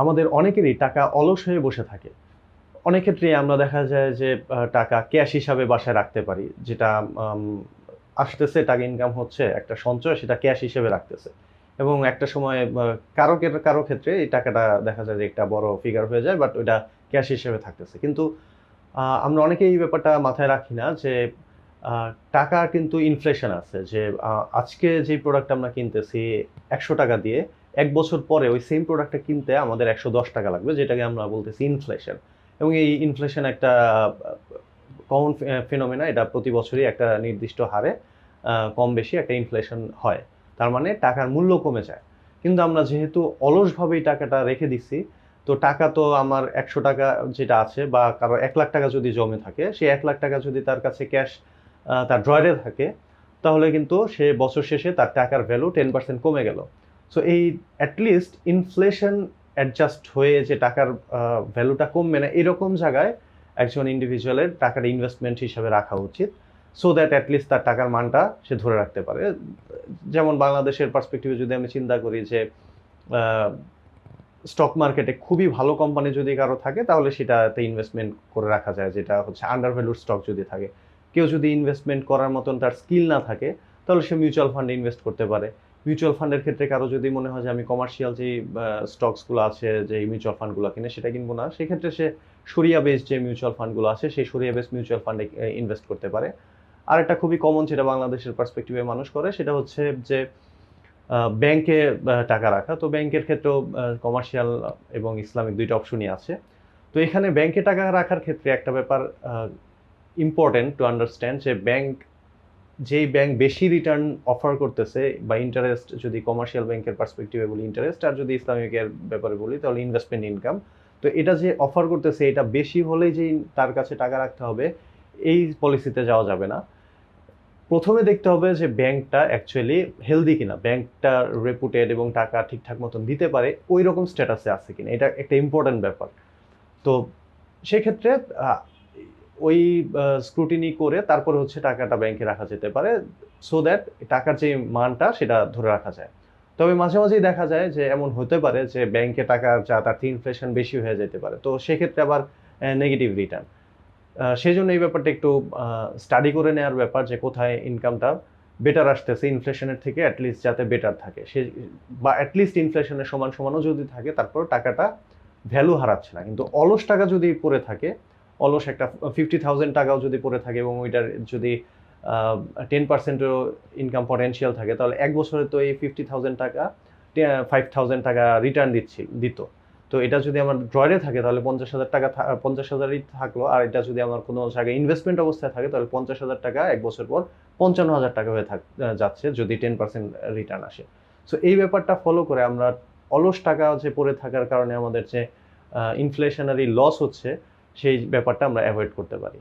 আমাদের অনেকেরই টাকা অলস হয়ে বসে থাকে। অনেক ক্ষেত্রেই আমরা দেখা যায় যে টাকা ক্যাশ হিসাবে বাসায় রাখতে পারি। যেটা আসতেছে, টাকা ইনকাম হচ্ছে, একটা সঞ্চয় সেটা ক্যাশ হিসেবে রাখতেছে। এবং একটা সময় কারও কারও ক্ষেত্রে এই টাকাটা দেখা যায় যে একটা বড় ফিগার হয়ে যায় বাট ওইটা ক্যাশ হিসেবে থাকতেছে। কিন্তু আমরা অনেকেই এই ব্যাপারটা মাথায় রাখি না যে টাকা কিন্তু ইনফ্লেশন আছে। যে আজকে যে প্রোডাক্ট আমরা কিনতেছি, একশো টাকা দিয়ে এক বছর পরে ওই সেম প্রোডাক্টটা কিনতে আমাদের একশো দশ টাকা লাগবে, যেটাকে আমরা বলতেছি ইনফ্লেশন এবং এই ইনফ্লেশন একটা কমন ফেনোমেনা এটা প্রতি বছরই একটা নির্দিষ্ট হারে কম বেশি একটা ইনফ্লেশন হয়। তার মানে টাকার মূল্য কমে যায়। কিন্তু আমরা যেহেতু অলসভাবেই টাকাটা রেখে দিচ্ছি, তো টাকা তো আমার একশো টাকা যেটা আছে বা কারও এক লাখ টাকা যদি জমে থাকে সেই এক লাখ টাকা যদি তার কাছে ক্যাশ তার ড্রয়ারে থাকে, তাহলে কিন্তু সে বছর শেষে তার টাকার ভ্যালু টেন পার্সেন্ট কমে গেল। সো এই অ্যাটলিস্ট ইনফ্লেশন অ্যাডজাস্ট হয়ে যে টাকার ভ্যালুটা কমবে না, এরকম জায়গায় একজন ইন্ডিভিজুয়ালের টাকার ইনভেস্টমেন্ট হিসাবে রাখা উচিত সো দ্যাট অ্যাটলিস্ট তার টাকার মানটা সে ধরে রাখতে পারে। যেমন বাংলাদেশের পার্সপেক্টিভে যদি আমি চিন্তা করি যে স্টক মার্কেটে খুবই ভালো কোম্পানি যদি কারও থাকে, তাহলে সেটাতে ইনভেস্টমেন্ট করে রাখা যায়, যেটা হচ্ছে আন্ডার ভ্যালুর স্টক যদি থাকে। কেউ যদি ইনভেস্টমেন্ট করার মতন তার স্কিল না থাকে, তাহলে সে মিউচুয়াল ফান্ডে ইনভেস্ট করতে পারে। মিউচুয়াল ফান্ডের ক্ষেত্রে কারও যদি মনে হয় যে আমি কমার্শিয়াল যে স্টকসগুলো আছে যে মিউচুয়াল ফান্ডগুলো কিনে, সেটা কিনবো না। সেক্ষেত্রে সে সরিয়া বেস যে মিউচুয়াল ফান্ডগুলো আছে, সেই সরিয়া বেস মিউচুয়াল ফান্ডে ইনভেস্ট করতে পারে। আর একটা খুবই কমন যেটা বাংলাদেশের পার্সপেক্টিভে মানুষ করে, সেটা হচ্ছে যে ব্যাংকে টাকা রাখা। তো ব্যাংকের ক্ষেত্রেও কমার্শিয়াল এবং ইসলামিক দুইটা অপশনই আছে। তো এখানে ব্যাংকে টাকা রাখার ক্ষেত্রে একটা ব্যাপার ইম্পর্টেন্ট টু আন্ডারস্ট্যান্ড যে ব্যাংক যেই ব্যাংক বেশি রিটার্ন অফার করতেছে বা ইন্টারেস্ট যদি কমার্শিয়াল ব্যাংকের পার্সপেক্টিভে বলি ইন্টারেস্ট আর যদি ইসলামিকের ব্যাপারে বলি, তাহলে ইনভেস্টমেন্ট ইনকাম তো এটা যে অফার করতেছে, এটা বেশি হলেই যে তার কাছে টাকা রাখতে হবে, এই পলিসিতে যাওয়া যাবে না। প্রথমে দেখতে হবে যে ব্যাংকটা অ্যাকচুয়ালি হেলদি কিনা ব্যাংকটা রেপুটেড এবং টাকা ঠিকঠাক মতন দিতে পারে ওই রকম স্ট্যাটাসে আছে কিনা। এটা একটা ইম্পর্ট্যান্ট ব্যাপার। তো সেক্ষেত্রে ওই স্ক্রুটিনি করে তারপরে হচ্ছে টাকাটা ব্যাংকে রাখা যেতে পারে সো দ্যাট টাকার যে মানটা সেটা ধরে রাখা যায়। তবে মাঝে মাঝেই দেখা যায় যে এমন হতে পারে যে ব্যাংকে টাকা যা তার ইনফ্লেশন বেশি হয়ে যেতে পারে। তো সেক্ষেত্রে আবার নেগেটিভ রিটার্ন সেই জন্য এই ব্যাপারটা একটু স্টাডি করে নেওয়ার ব্যাপার যে কোথায় ইনকামটা বেটার আসতেছে ইনফ্লেশনের থেকে অ্যাটলিস্ট যাতে বেটার থাকে। সে, বা অ্যাটলিস্ট ইনফ্লেশনের সমান সমানও যদি থাকে তারপর টাকাটা ভ্যালু হারাচ্ছে না। কিন্তু অলস টাকা যদি পড়ে থাকে অলস একটা ফিফটি থাউজেন্ড টাকাও যদি পড়ে থাকে এবং ওইটার যদি টেন পার্সেন্টেরও ইনকাম পটেনশিয়াল থাকে, তাহলে এক বছরে তো এই ফিফটি থাউজেন্ড টাকা ফাইভ থাউজেন্ড টাকা রিটার্ন দিচ্ছি, দিত। তো এটা যদি আমার ড্রয়ারে থাকে, তাহলে পঞ্চাশ হাজার টাকা পঞ্চাশ হাজারই থাকল। আর এটা যদি আমার কোনো জায়গায় ইনভেস্টমেন্ট অবস্থায় থাকে, তাহলে পঞ্চাশ হাজার টাকা এক বছর পর পঞ্চান্ন হাজার টাকা হয়ে থাক যাচ্ছে যদি টেন পার্সেন্ট রিটার্ন আসে। সো এই ব্যাপারটা ফলো করে আমরা অলস টাকা যে পড়ে থাকার কারণে আমাদের যে ইনফ্লেশনারি লস হচ্ছে সেই ব্যাপারটা আমরা অ্যাভয়েড করতে পারি।